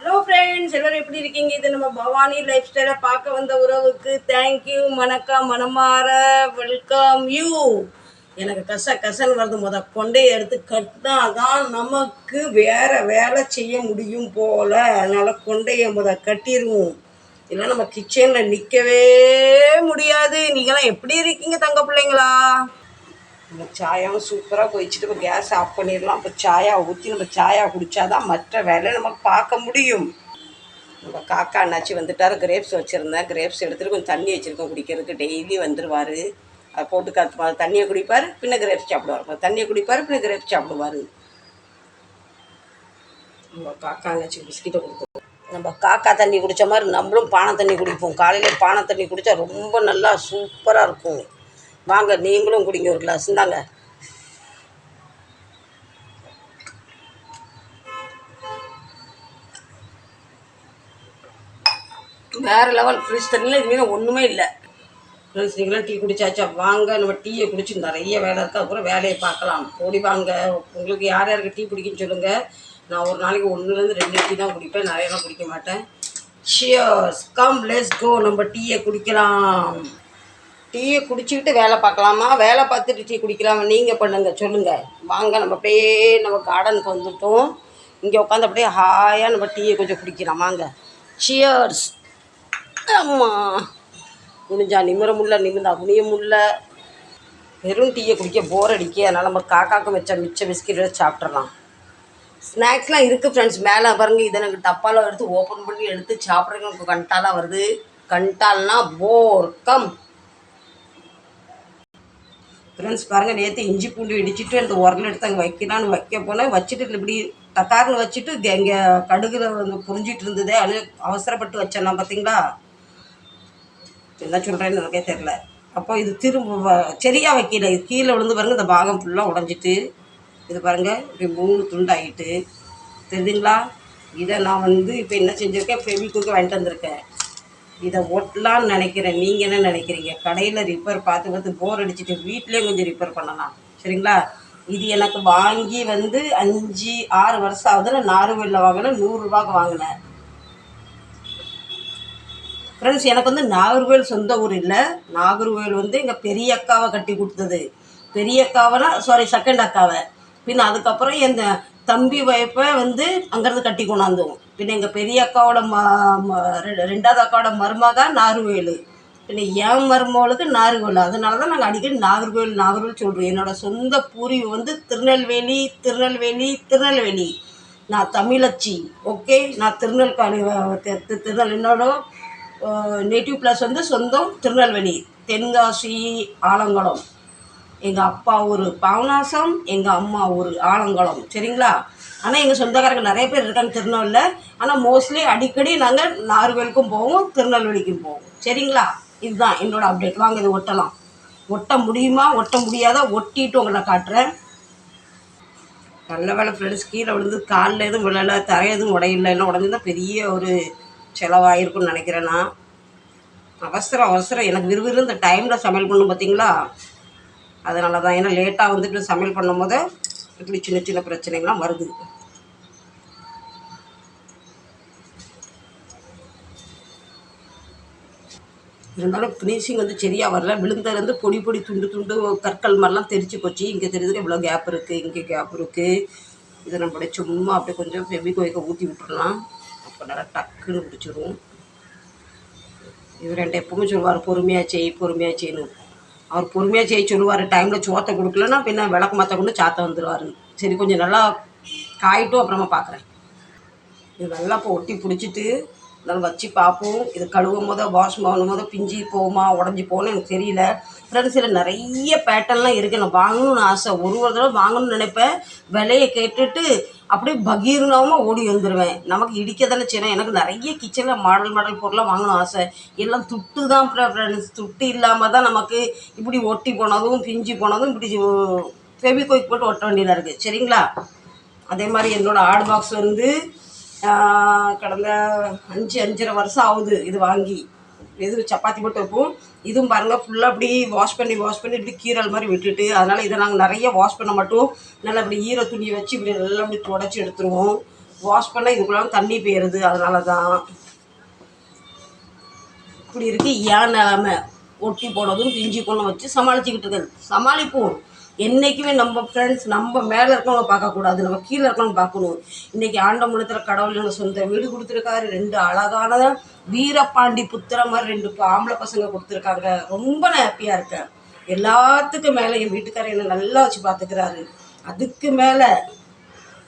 Hello friends எல்லோரும் எப்படி இருக்கீங்க? இது நம்ம பவானி லைஃப் ஸ்டைலை பார்க்க வந்த உறவுக்கு தேங்க்யூ வணக்கம் மனமாற வெல்கம் யூ எனக்கு கச கசன் வருது. முத கொண்டே எடுத்து கட்டினா தான் நமக்கு வேற வேலை செய்ய முடியும் போல. அதனால் கொண்டையை முத கட்டிடுவோம் இல்லை நம்ம கிச்சனில் நிற்கவே முடியாது. நீங்களாம் எப்படி இருக்கீங்க தங்க பிள்ளைங்களா? நம்ம சாயாவும் சூப்பராக கொதிச்சுட்டு இப்போ கேஸ் ஆஃப் பண்ணிடலாம். இப்போ சாயா ஊற்றி நம்ம சாயா குடித்தாதான் மற்ற வேலை நம்ம பார்க்க முடியும். நம்ம காக்கா அண்ணாச்சி வந்துட்டார். கிரேப்ஸ் வச்சுருந்தேன். கிரேப்ஸ் எடுத்துகிட்டு கொஞ்சம் தண்ணி வச்சுருக்கோம் குடிக்கிறதுக்கு. டெய்லி வந்துடுவார் அதை போட்டு காத்து தண்ணியை குடிப்பார் பின்ன கிரேப்ஸ் சாப்பிடுவார். தண்ணியை குடிப்பார் பின்ன கிரேப்ஸ் சாப்பிடுவார். நம்ம காக்கா அண்ணாச்சி பிஸ்கிட்டை கொடுத்துருவோம் நம்ம காக்கா தண்ணி குடித்த மாதிரி நம்மளும் பானை தண்ணி குடிப்போம். காலையில் பானை தண்ணி குடித்தா ரொம்ப நல்லா சூப்பராக இருக்கும். வாங்க நீங்களும் குடிங்க ஒரு கிளாஸ் இந்தாங்க. வேறு லெவல் ஃப்ரிட்ஜ் தண்ணியில் இதுமாரி ஒன்றுமே இல்லை. ஃப்ரெண்ட்ஸ் நீங்களாம் டீ குடிச்சாச்சா? வாங்க நம்ம டீயை குடிச்சு நிறைய வேலை இருக்குது அப்புறம் வேலையை பார்க்கலாம். ஓடி வாங்க. உங்களுக்கு யார் யாருக்கு டீ பிடிக்குன்னு சொல்லுங்கள் நான் ஒரு நாளைக்கு ஒன்றுலேருந்து ரெண்டு டீ தான் குடிப்பேன். நிறையலாம் குடிக்க மாட்டேன். ஷியர்ஸ் கம் லெஸ் கோ நம்ம டீயை குடிக்கலாம். டீயை குடிச்சிக்கிட்டு வேலை பார்க்கலாமா? வேலை பார்த்துட்டு டீ குடிக்கலாமா? நீங்கள் பண்ணுங்கள் சொல்லுங்கள் வாங்க நம்ம அப்படியே நம்ம கார்டனுக்கு வந்துட்டோம். இங்கே உட்காந்து அப்படியே ஹாயாக நம்ம டீயை கொஞ்சம் குடிக்கலாம். வாங்க. சியர்ஸ் ஆமாம் முடிஞ்சா நிமிர முடியல நிமிர்ந்தா குனிய முடியல. வெறும் டீயை குடிக்க போர் அடிக்க. அதனால் நம்ம காக்காக்கும் வச்ச மிச்ச பிஸ்கெட்டை சாப்பிட்றலாம் ஸ்நாக்ஸ்லாம் இருக்குது ஃப்ரெண்ட்ஸ் மேலே பாருங்க இதை எனக்கு டப்பாவில் எடுத்து ஓப்பன் பண்ணி எடுத்து சாப்பிட்றதுக்கு எனக்கு கண்டாலாக வருது. கண்டால்னா போர் கம் ஃப்ரெண்ட்ஸ் பாருங்கள் நேற்று இஞ்சி பூண்டு இடிச்சிட்டு அந்த உரல் எடுத்து அங்கே வைக்கலான்னு வைக்க போனேன் வச்சுட்டு இப்படி தக்காருன்னு வச்சுட்டு இங்கே கடுகுல வந்து புரிஞ்சிட்டு இருந்ததே அது அவசரப்பட்டு வச்சேன் நான் பார்த்தீங்களா என்ன சொல்கிறேன்னு எனக்கே தெரில அப்போ இது திரும்ப வ- வைக்கல. இது கீழே விழுந்து பாருங்க இந்த பாகம் ஃபுல்லாக உடஞ்சிட்டு இது பாருங்கள் இப்படி மூணு துண்டாயிட்டு தெரியுதுங்களா? இதை நான் வந்து இப்போ என்ன செஞ்சுருக்கேன் ஃபெவிக்குக்கு வாங்கிட்டு வந்திருக்கேன். இதை ஒட்டலான்னு நினைக்கிறேன். நீங்கள் என்ன நினைக்கிறீங்க? கடையில் ரிப்பேர் பார்த்து பார்த்து போர் அடிச்சுட்டு வீட்டிலே கொஞ்சம் ரிப்பேர் பண்ணலாம். சரிங்களா? இது எனக்கு வாங்கி வந்து அஞ்சு ஆறு வருஷம் ஆகுது நான் நார்வேலில் வாங்கினேன் நூறுரூவாக்கு வாங்கினேன். ஃப்ரெண்ட்ஸ் எனக்கு வந்து நாகர்கோவில் சொந்த ஊர் இல்லை. நாகர்கோவில் வந்து எங்கள் பெரிய அக்காவை கட்டி கொடுத்தது. பெரிய அக்காவைனா சாரி செகண்ட் அக்காவை. பின்ன அதுக்கப்புறம் என் தம்பி வைப்பை வந்து அங்கேருந்து கட்டி கொண்டாந்தோம். பின்ன எங்கள் பெரிய அக்காவோட ம ம- ரெ- ரெண்டாவது அக்காவோட மருமக நாகர்கோயில். பின்ன என் மருமகளுக்கு நாகர்கோவில் அதனால தான் நாங்கள் அடிக்கடி நாகர்கோவில் நாகர்கோவில் சொல்கிறோம் என்னோட சொந்த பூர்வீகம் வந்து திருநெல்வேலி திருநெல்வேலி திருநெல்வேலி. நான் தமிழச்சி ஓகே? நான் திருநெல்வேலி திருநெல். என்னோட நேட்டிவ் பிளஸ் வந்து சொந்தம் திருநெல்வேலி தென்காசி ஆலங்குளம். எங்கள் அப்பா ஊர் பாவநாசம் எங்கள் அம்மா ஊர் ஆலங்குளம். சரிங்களா? ஆனால் எங்கள் சொந்தக்காரங்க நிறைய பேர் இருக்காங்க திருநெல்வேலியில் ஆனால் மோஸ்ட்லி அடிக்கடி நாங்கள் நார்வேலுக்கும் போவோம் திருநெல்வேலிக்கும் போவோம். சரிங்களா? இதுதான் என்னோட அப்டேட் வாங்க இது ஒட்டலாம். ஒட்ட முடியுமா? ஒட்ட முடியாதா? ஒட்டிட்டு உங்களை காட்டுறேன். நல்ல வேலை ஃப்ரெண்ட்ஸ் கீழே விழுந்து காலில் எதுவும் விழலை தரை எதுவும் உடையில எல்லாம் உடஞ்சிருந்தா பெரிய ஒரு செலவாயிருக்கும்னு நினைக்கிறேன் நான். அவசரம் அவசரம் எனக்கு விறுவிறு இந்த டைமில் சமையல் பண்ணும் பார்த்தீங்களா அதனால தான் ஏன்னா லேட்டாக வந்துட்டு சமையல் பண்ணும் போது இப்படி சின்ன சின்ன பிரச்சனைகள்லாம் வருது. இருந்தாலும் ஃபினிஷிங் வந்து சரியாக வரல. விழுந்ததுலேருந்து பொடி பொடி துண்டு துண்டு கற்கள் மாதிரிலாம் தெரிச்சு போச்சு. இங்கே தெரியுதுக்கு இவ்வளோ கேப் இருக்குது இங்கே கேப் இருக்குது இதை நம்ம சும்மா அப்படியே கொஞ்சம் ஃபெபி கோய்க்க ஊற்றி விட்டுடலாம் அப்போ நல்லா டக்குன்னு பிடிச்சிரும் இவர் என்கிட்ட எப்பவுமே சொல்லுவார் பொறுமையாக செய் பொறுமையாக செய்யணும் அவர் பொறுமையாக செய்ய சொல்லுவார். டைமில் சோத்தை கொடுக்கலன்னா பின்ன விளக்கு மாற்ற கொண்டு சாத்த வந்துடுவார் சரி கொஞ்சம் நல்லா காயிட்டும் அப்புறமா பார்க்குறேன் இது நல்லா இப்போ ஒட்டி பிடிச்சிட்டு இருந்தாலும் வச்சு பார்ப்போம். இது கழுவும் போதோ வாஷ் பண்ணும் போதோ பிஞ்சு போகுமா உடஞ்சி போகணும் எனக்கு தெரியல. ஃப்ரெண்ட்ஸ் இதில் நிறைய பேட்டர்ன்லாம் இருக்குது நான் வாங்கணும்னு ஆசை. ஒரு ஒரு தடவை வாங்கணும்னு நினைப்பேன். விலையை கேட்டுட்டு அப்படியே பகீர்னாமல் ஓடி வந்துடுவேன் நமக்கு இடிக்க தானே செய்யணும். எனக்கு நிறைய கிச்சனில் மாடல் மாடல் பொருளாக வாங்கணும் ஆசை. எல்லாம் துட்டு தான் ஃப்ரெண்ட்ஸ் துட்டு இல்லாமல் தான் நமக்கு இப்படி ஒட்டி போனதும் பிஞ்சு போனதும் இப்படி ஃபெவிகோய்க் போட்டு ஒட்ட வேண்டியதாக இருக்குது சரிங்களா? அதே மாதிரி என்னோடய ஆடு பாக்ஸ் வந்து கடந்த அஞ்சு அஞ்சரை வருஷம் ஆகுது இது வாங்கி. இது சப்பாத்தி போட்டு வைப்போம். இதுவும் பாருங்கள் ஃபுல்லாக அப்படி வாஷ் பண்ணி வாஷ் பண்ணி இப்படி கீரல் மாதிரி விட்டுட்டு அதனால் இதை நாங்கள் நிறைய வாஷ் பண்ண மாட்டோம். நல்லா இப்படி ஈர துணியை வச்சு இப்படி நல்லா இப்படி தொடச்சி எடுத்துருவோம். வாஷ் பண்ணால் இதுக்குள்ள தண்ணி போயிடுது அதனால தான் இப்படி இருக்குது ஏன் நிலமை? ஒட்டி போனதும் பிஞ்சி போன வச்சு சமாளிச்சுக்கிட்டு இருக்குது. சமாளிப்போம். என்றைக்குமே நம்ம ஃப்ரெண்ட்ஸ் நம்ம மேலே இருக்கவங்க பார்க்கக்கூடாது நம்ம கீழே இருக்கவங்க பார்க்கணும். இன்றைக்கி ஆண்டமுளத்தில் கடவுள் எனக்கு சொந்த வீடு கொடுத்துருக்காரு ரெண்டு அழகான வீரபாண்டி புத்திர மாதிரி ரெண்டு ஆம்பளை பசங்க கொடுத்துருக்காங்க. ரொம்ப நான் ஹாப்பியாக இருக்கேன். எல்லாத்துக்கும் மேலே என் வீட்டுக்காரர் என்னை நல்லா வச்சு பார்த்துக்கிறாரு. அதுக்கு மேலே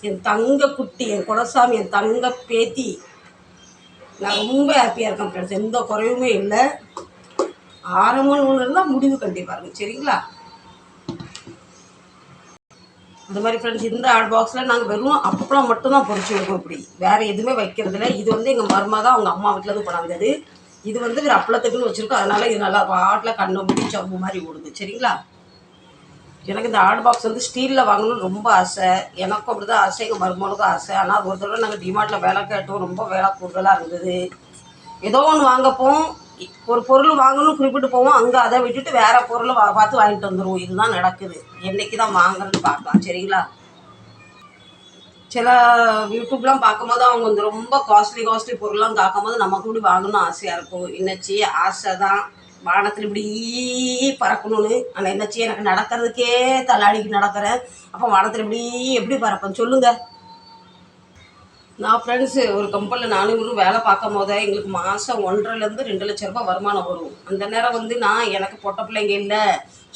என் தங்க குட்டி என் குலசாமி என் தங்க பேத்தி நான் ரொம்ப ஹாப்பியாக இருக்கேன் ஃப்ரெண்ட்ஸ் எந்த குறைவுமே இல்லை. ஆரம்பம்னு ஒன்று இருந்தால் முடிவு கண்டிப்பாக இருக்கும். சரிங்களா? அந்த மாதிரி ஃப்ரெண்ட்ஸ் இந்த ஹாட் பாக்ஸில் நாங்கள் வெறும் அப்பளம் மட்டும்தான் பொறிச்சு வைப்போம் இப்படி. வேறு எதுவுமே வைக்கிறதில்ல இது வந்து எங்கள் மருமக அவங்க அம்மா வீட்டில் வீட்டிலேருந்து கொண்டாந்தது இது வந்து ஒரு அப்பளத்துக்குன்னு வச்சுருக்கோம். அதனால் இது நல்லா பாட்டில் கண்ணை முடி சம்பு மாதிரி ஓடுது. சரிங்களா? எனக்கு இந்த ஹாட் பாக்ஸ் வந்து ஸ்டீலில் வாங்கணும்னு ரொம்ப ஆசை. எனக்கும் அப்படி தான் ஆசை. எங்கள் மருமகளுக்கும் ஆசை. ஆனால் ஒரு தடவை நாங்கள் டிமார்ட்டில் வேலை கேட்டோம். ரொம்ப வேலை கூடுதலாக இருந்தது. ஏதோ ஒன்று வாங்கப்போம். ஒரு பொருள் வாங்கணும் குறிப்பிட்டு போவோம். அங்கே அதை விட்டுட்டு வேற பொருளை வா பார்த்து வாங்கிட்டு வந்துடுவோம் இதுதான் நடக்குது. என்னைக்கு தான் வாங்குறதுன்னு பார்க்கலாம். சரிங்களா? சில யூடியூப்லாம் பார்க்கும்போது அவங்க வந்து ரொம்ப காஸ்ட்லி காஸ்ட்லி பொருள்லாம் பார்க்கும்போது நமக்கு கூட வாங்கணும்னு ஆசையாக இருக்கும். என்னச்சி? ஆசை தான் வானத்தில் இப்படி பறக்கணும்னு. ஆனால் என்னச்சி? எனக்கு நடக்கிறதுக்கே தள்ளாடிக்கு நடக்கிறேன். அப்போ வானத்தில் இப்படி எப்படி பறப்பேன்? சொல்லுங்கள் நான் ஃப்ரெண்ட்ஸு ஒரு கம்பெனியில் நானும் இவரும் வேலை பார்க்கும் போதே எங்களுக்கு மாதம் ஒன்றரைலேருந்து ரெண்டு லட்ச ரூபாய் வருமானம் வரும். அந்த நேரம் வந்து நான் எனக்கு பொட்ட பிள்ளைங்க இல்லை.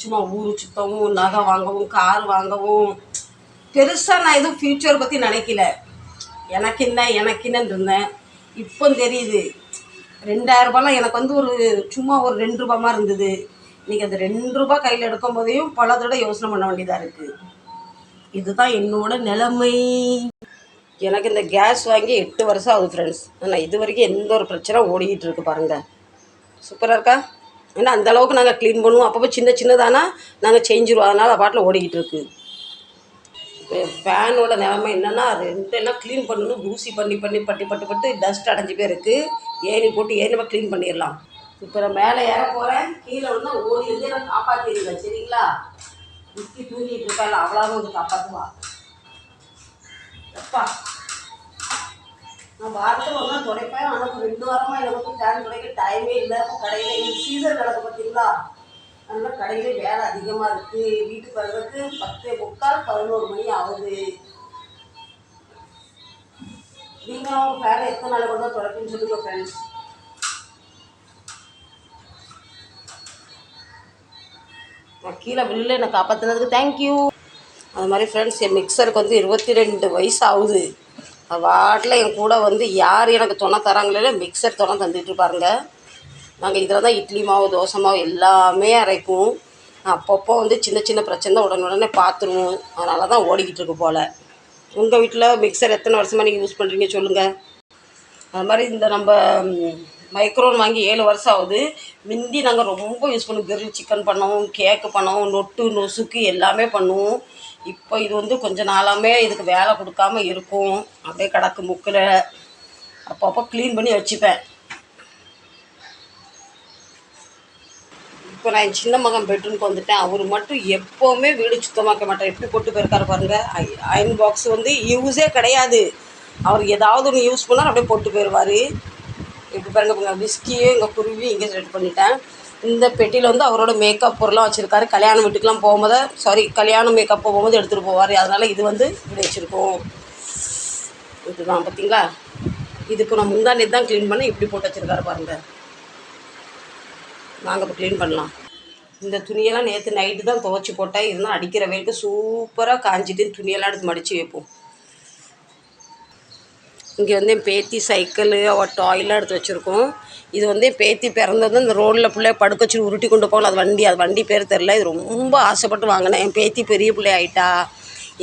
சும்மா ஊர் சுத்தவும் நகை வாங்கவும் கார் வாங்கவும். பெருசாக நான் எதுவும் ஃப்யூச்சர் பற்றி நினைக்கல. எனக்கு என்ன எனக்கு என்னன்னு இருந்தேன். இப்போ தெரியுது. ரெண்டாயிரம் ரூபாய்லாம் எனக்கு வந்து ஒரு சும்மா ஒரு ரெண்டு ரூபா மாதிரி இருந்தது. இன்றைக்கி அந்த ரெண்டு ரூபா கையில் எடுக்கும் போதையும் பல தடவை யோசனை பண்ண வேண்டியதாக இருக்குது இதுதான் என்னோட நிலைமை. எனக்கு இந்த கேஸ் வாங்கி எட்டு வருஷம் ஆகுது ஃப்ரெண்ட்ஸ் ஆனால் இது வரைக்கும் எந்த ஒரு பிரச்சனை ஓடிக்கிட்டு இருக்கு பாருங்கள் சூப்பராக இருக்கா? ஏன்னா அந்த அளவுக்கு நாங்கள் க்ளீன் பண்ணுவோம். அப்பப்போ சின்ன சின்னதானா நாங்கள் செஞ்சுருவோம் அதனால் பாட்டில் ஓடிக்கிட்டு இருக்கு. இப்போ ஃபேனோட நிலமை என்னென்னா ரெண்டு எல்லாம் க்ளீன் பண்ணணும். தூசி பண்ணி பண்ணி பட்டி பட்டு பட்டு டஸ்ட் அடைஞ்சு போய் இருக்குது ஏணி போட்டு ஏணிமா க்ளீன் பண்ணிடலாம். இப்போ நான் மேலே ஏற போகிறேன் கீழே வந்து ஓடி வந்து நான் காப்பாற்றிடுவேன் சரிங்களா? முக்கி தூங்கிட்டு இருக்காள் அவ்வளோ வந்து காப்பாற்றுவா அப்பா. நான் வாரத்தில் ஒன்றா துடைப்பேன். ஆனால் இப்போ ரெண்டு வாரமாக எனக்கு ஃபேன் துடைக்க டைமே இல்லை. இப்போ கடையில் எங்களுக்கு சீசன் கிடக்கு பார்த்தீங்களா அதனால் கடையில் வேலை அதிகமாக இருக்குது வீட்டுக்கு வர்றதுக்கு பத்து முக்கால் பதினோரு மணி ஆகுது. நீங்களும் உங்கள் ஃபேனை எத்தனை நாள் கொண்டு வந்து துடைப்புன்னு சொல்லுங்க ஃப்ரெண்ட்ஸ் கீழே வெளியில் என்னை காப்பாற்றினதுக்கு தேங்க்யூ அது மாதிரி ஃப்ரெண்ட்ஸ் என் மிக்சருக்கு வந்து இருபத்தி ரெண்டு வயசு ஆகுது வாட்டில் என் கூட வந்து யார் எனக்கு துணை தராங்களே மிக்சர் துணை தந்துட்டு பாருங்க நாங்கள் இதில் தான் இட்லி மாவு தோசை மாவு எல்லாமே அரைக்கும் அப்பப்போ வந்து சின்ன சின்ன பிரச்சனை தான் உடனே உடனே பார்த்துருவோம் அதனால தான் ஓடிக்கிட்டு இருக்கு போல். உங்கள் வீட்டில் மிக்சர் எத்தனை வருஷமாக நீங்கள் யூஸ் பண்ணுறீங்க சொல்லுங்கள் அது மாதிரி இந்த நம்ம மைக்ரோன் வாங்கி ஏழு வருஷம் ஆகுது. முந்தி நாங்கள் ரொம்ப யூஸ் பண்ணுவோம். கிரில் சிக்கன் பண்ணுவோம் கேக்கு பண்ணுவோம் நொட்டு நொசுக்கு எல்லாமே பண்ணுவோம். இப்போ இது வந்து கொஞ்ச நாளாமே இதுக்கு வேலை கொடுக்காம இருக்கும். அப்படியே கிடக்கு முக்கில். அப்பப்போ க்ளீன் பண்ணி வச்சுப்பேன். இப்போ நான் என் சின்ன மகன் பெட்ரூம்க்கு வந்துட்டேன். அவர் மட்டும் எப்போவுமே வீடு சுத்தமாக்க மாட்டார். எப்படி போட்டு போயிருக்காரு பாருங்கள் அயன் பாக்ஸ் வந்து யூஸே கிடையாது. அவர் ஏதாவது ஒன்று யூஸ் பண்ணால் அப்படியே போட்டு போயிடுவார் இப்படி பாருங்க பாருங்க விஸ்கியும் இங்கே குருவி இங்கே செட் பண்ணிட்டேன். இந்த பெட்டியில் வந்து அவரோட மேக்கப் பொருளாக வச்சுருக்காரு. கல்யாண வீட்டுக்கெலாம் போகும்போது சாரி கல்யாணம் மேக்கப் போகும்போது எடுத்துகிட்டு போவார். அதனால் இது வந்து இப்படி வச்சுருக்கோம். இதுதான் பார்த்தீங்களா இதுக்கு நான் முந்தானே தான் க்ளீன் பண்ண இப்படி போட்டு வச்சுருக்காரு பாருங்கள் நாங்கள் இப்போ க்ளீன் பண்ணலாம். இந்த துணியெல்லாம் நேற்று நைட்டு தான் துவச்சி போட்டேன். இதெல்லாம் அடிக்கிற வெயிலுக்கு சூப்பராக காஞ்சிட்டு துணியெல்லாம் எடுத்து மடித்து வைப்போம். இங்கே வந்து என் பேத்தி சைக்கிளு அவள் டாய்லாம் எடுத்து வச்சுருக்கோம். இது வந்து என் பேத்தி பிறந்தது இந்த ரோட்டில் பிள்ளைய படுக்க வச்சு உருட்டி கொண்டு போகல. அது வண்டி அது வண்டி பேர் தெரில இது ரொம்ப ஆசைப்பட்டு வாங்கினேன். என் பேத்தி பெரிய பிள்ளை ஆயிட்டா.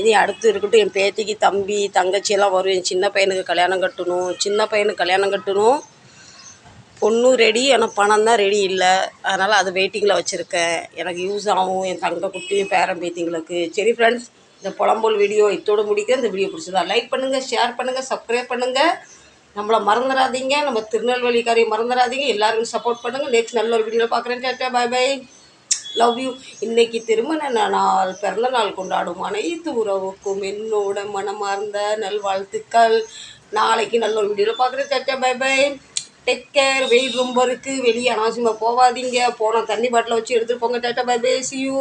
இனி அடுத்து இருக்கட்டும் என் பேத்திக்கு தம்பி தங்கச்சியெல்லாம் வரும். என் சின்ன பையனுக்கு கல்யாணம் கட்டணும். சின்ன பையனுக்கு கல்யாணம் கட்டணும். பொண்ணும் ரெடி ஆனால் பணம் தான் ரெடி இல்லை. அதனால் அது வெயிட்டிங்கில் வச்சுருக்கேன். எனக்கு யூஸ் ஆகும். என் தங்க குட்டி பேரன் பேத்திங்களுக்கு சரி ஃப்ரெண்ட்ஸ் இந்த புலம்போல் வீடியோ இத்தோடு முடிக்க இந்த வீடியோ பிடிச்சிருந்தா லைக் பண்ணுங்கள் ஷேர் பண்ணுங்கள் சப்ஸ்கிரைப் பண்ணுங்கள் நம்மளை மறந்துடாதீங்க. நம்ம திருநெல்வேலிக்காரையும் மறந்துடாதீங்க. எல்லாருக்கும் சப்போர்ட் பண்ணுங்கள் நெக்ஸ்ட் நல்ல ஒரு வீடியோவில் பார்க்குறேன். Tata bye bye love you இன்னைக்கு திருமண நாள். பிறந்த நாள் கொண்டாடும் அனைத்து உறவுக்கும் என்னோட மனமார்ந்த நல்வாழ்த்துக்கள். நாளைக்கு நல்ல ஒரு வீடியோவில் பார்க்குறேன். சச்சா பை பை டேக் கேர் வெயில் ரொம்ப இருக்குது வெளியே அனாவசியமாக போகாதீங்க போனால் தண்ணி பாட்டில் வச்சு எடுத்துகிட்டு போங்க. Tata bye bye see you